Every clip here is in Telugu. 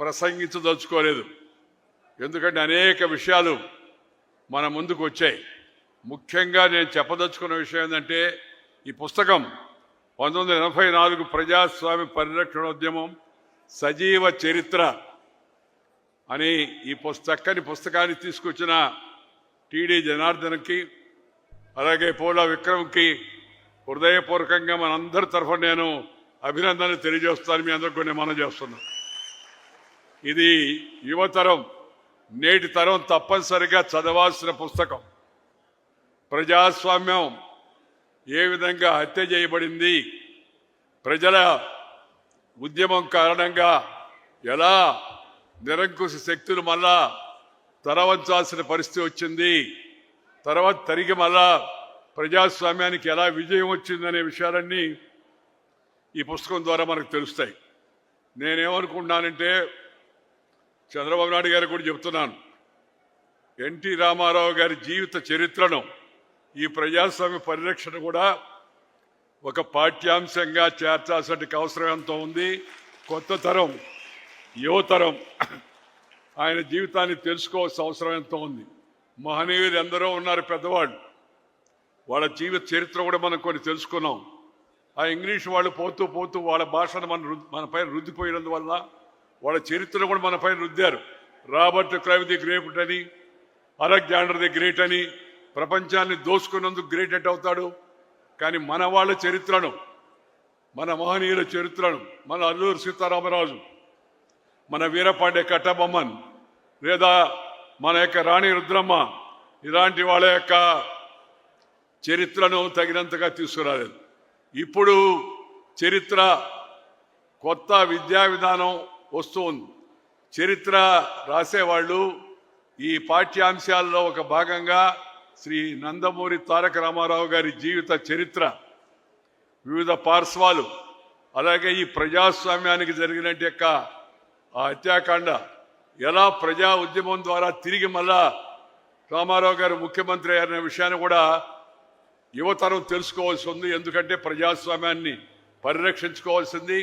ప్రసంగించదలుచుకోలేదు. ఎందుకంటే అనేక విషయాలు మన ముందుకు వచ్చాయి. ముఖ్యంగా నేను చెప్పదలుచుకున్న విషయం ఏంటంటే ఈ పుస్తకం పంతొమ్మిది వందల ఎనభై నాలుగు ప్రజాస్వామ్య పరిరక్షణోద్యమం సజీవ చరిత్ర అని ఈ పుస్తకని చక్కని పుస్తకాన్ని తీసుకొచ్చిన టీడీ జనార్దన్కి అలాగే పోలా విక్రమ్కి హృదయపూర్వకంగా మనందరి తరఫున నేను అభినందనలు తెలియజేస్తాను. మీ అందరికి కూడా మనం చేస్తున్నాను. ఇది యువతరం నేటి తరం తప్పనిసరిగా చదవాల్సిన పుస్తకం. ప్రజాస్వామ్యం ఏ విధంగా హత్య చేయబడింది ప్రజల ఉద్యమం కారణంగా ఎలా నిరంకుశ శక్తులు మళ్ళా తరవంచాల్సిన పరిస్థితి వచ్చింది తర్వాత తిరిగి మళ్ళా ప్రజాస్వామ్యానికి ఎలా విజయం వచ్చిందనే విషయాలన్నీ ఈ పుస్తకం ద్వారా మనకు తెలుస్తాయి. నేనేమనుకుంటున్నానంటే చంద్రబాబు నాయుడు గారు కూడా చెప్తున్నాను. ఎన్టీ రామారావు గారి జీవిత చరిత్రను ఈ ప్రజాస్వామ్య పరిరక్షణ కూడా ఒక పాఠ్యాంశంగా చేర్చాల్సిన అవసరం ఎంతో ఉంది. కొత్త తరం యువతరం ఆయన జీవితాన్ని తెలుసుకోవాల్సిన అవసరం ఎంతో ఉంది. మహనీయులు ఎందరో ఉన్నారు పెద్దవాళ్ళు. వాళ్ళ జీవిత చరిత్ర కూడా మనం కొన్ని తెలుసుకున్నాం. ఆ ఇంగ్లీష్ వాళ్ళు పోతూ పోతూ వాళ్ళ భాషను మన రు- మన పైన రుద్దిపోయినందువల్ల వాళ్ళ చరిత్ర కూడా మన పైన రుద్దారు. రాబర్ట్ క్రైవ్ ది గ్రేట్ అని అలెగ్జాండర్ ది గ్రేట్ అని ప్రపంచాన్ని దోసుకున్నందుకు గ్రేట్ ఎట్ అవుతాడు. కానీ మన వాళ్ళ చరిత్రను మన మహనీయుల చరిత్రను మన అల్లూరు సీతారామరాజు మన వీరపాండే కట్టబొమ్మన్ లేదా మన యొక్క రాణి రుద్రమ్మ ఇలాంటి వాళ్ళ యొక్క చరిత్రను తగినంతగా తీసుకురాలేదు. ఇప్పుడు చరిత్ర కొత్త విద్యా విధానం వస్తూ ఉంది చరిత్ర రాసేవాళ్ళు ఈ పాఠ్యాంశాల్లో ఒక భాగంగా శ్రీ నందమూరి తారక రామారావు గారి జీవిత చరిత్ర వివిధ పార్శ్వాలు అలాగే ఈ ప్రజాస్వామ్యానికి జరిగిన యొక్క ఆ హత్యాకాండ ఎలా ప్రజా ఉద్యమం ద్వారా తిరిగి మళ్ళా రామారావు గారు ముఖ్యమంత్రి అయ్యారనే విషయాన్ని కూడా యువతరం తెలుసుకోవాల్సి ఉంది. ఎందుకంటే ప్రజాస్వామ్యాన్ని పరిరక్షించుకోవాల్సింది.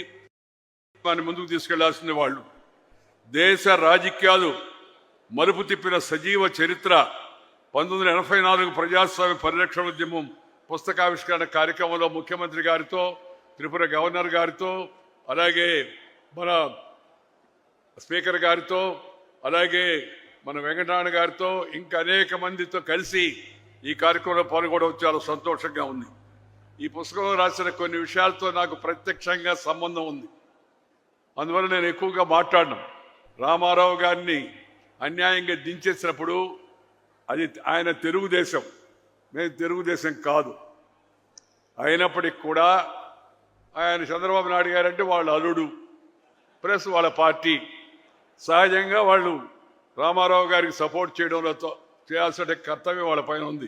దాన్ని ముందుకు తీసుకెళ్ళాల్సింది వాళ్ళు. దేశ రాజకీయాలు మలుపు తిప్పిన సజీవ చరిత్ర పంతొమ్మిది ఎనభై నాలుగు ప్రజాస్వామ్య పరిరక్షణ ఉద్యమం పుస్తకావిష్కరణ కార్యక్రమంలో ముఖ్యమంత్రి గారితో త్రిపుర గవర్నర్ గారితో అలాగే మన స్పీకర్ గారితో అలాగే మన వెంకటనారాయణ గారితో ఇంకా అనేక మందితో కలిసి ఈ కార్యక్రమంలో పాల్గొనడం చాలా సంతోషంగా ఉంది. ఈ పుస్తకంలో రాసిన కొన్ని విషయాలతో నాకు ప్రత్యక్షంగా సంబంధం ఉంది. అందువల్ల నేను ఎక్కువగా మాట్లాడను. రామారావు గారిని అన్యాయంగా దించేసినప్పుడు అది ఆయన తెలుగుదేశం. మేము తెలుగుదేశం కాదు. అయినప్పటికీ కూడా ఆయన చంద్రబాబు నాయుడు గారంటే వాళ్ళ అల్లుడు. ప్లస్ వాళ్ళ పార్టీ. సహజంగా వాళ్ళు రామారావు గారికి సపోర్ట్ చేయడంలో చేయాల్సిన కర్తవ్యం వాళ్ళ పైన ఉంది.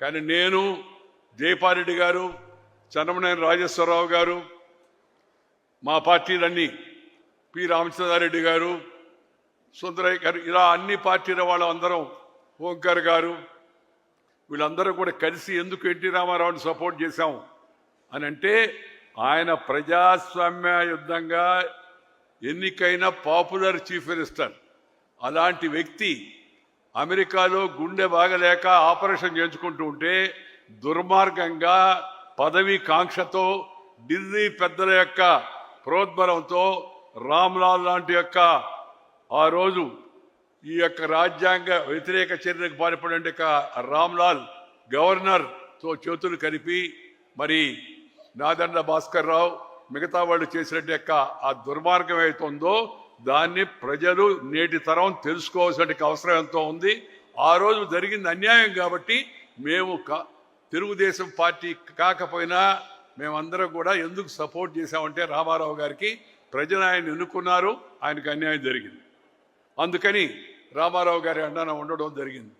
కానీ నేను జయపారెడ్డి గారు చంద్రమనేని రాజేశ్వరరావు గారు మా పార్టీలన్నీ పి. రామచంద్రారెడ్డి గారు సుందరయ్య గారు ఇలా అన్ని పార్టీల వాళ్ళందరం ఓంకర్ గారు వీళ్ళందరూ కూడా కలిసి ఎందుకు ఎన్టీ రామారావుని సపోర్ట్ చేశాం అని అంటే ఆయన ప్రజాస్వామ్య యుద్ధంగా ఎన్నికైన పాపులర్ చీఫ్ మినిస్టర్. అలాంటి వ్యక్తి అమెరికాలో గుండె బాగలేక ఆపరేషన్ చేయించుకుంటూ ఉంటే దుర్మార్గంగా పదవి కాంక్షతో ఢిల్లీ పెద్దల యొక్క ప్రోద్బలంతో రామ్లాల్ లాంటి యొక్క ఆ రోజు ఈ యొక్క రాజ్యాంగ వ్యతిరేక చర్యలకు పాల్పడే రామ్లాల్ గవర్నర్తో చేతులు కలిపి మరి నాదండ భాస్కర్ రావు మిగతా వాళ్ళు చేసినట్టు యొక్క ఆ దుర్మార్గం ఏతుందో దాన్ని ప్రజలు నేటి తరం తెలుసుకోవాల్సిన అవసరం ఎంతో ఉంది. ఆ రోజు జరిగింది అన్యాయం కాబట్టి మేము కా- తెలుగుదేశం పార్టీ కాకపోయినా మేమందరం కూడా ఎందుకు సపోర్ట్ చేశామంటే రామారావు గారికి ప్రజలు ఆయన ఎన్నుకున్నారు ఆయనకు అన్యాయం జరిగింది. అందుకని రామారావు గారి అండన ఉండడం జరిగింది.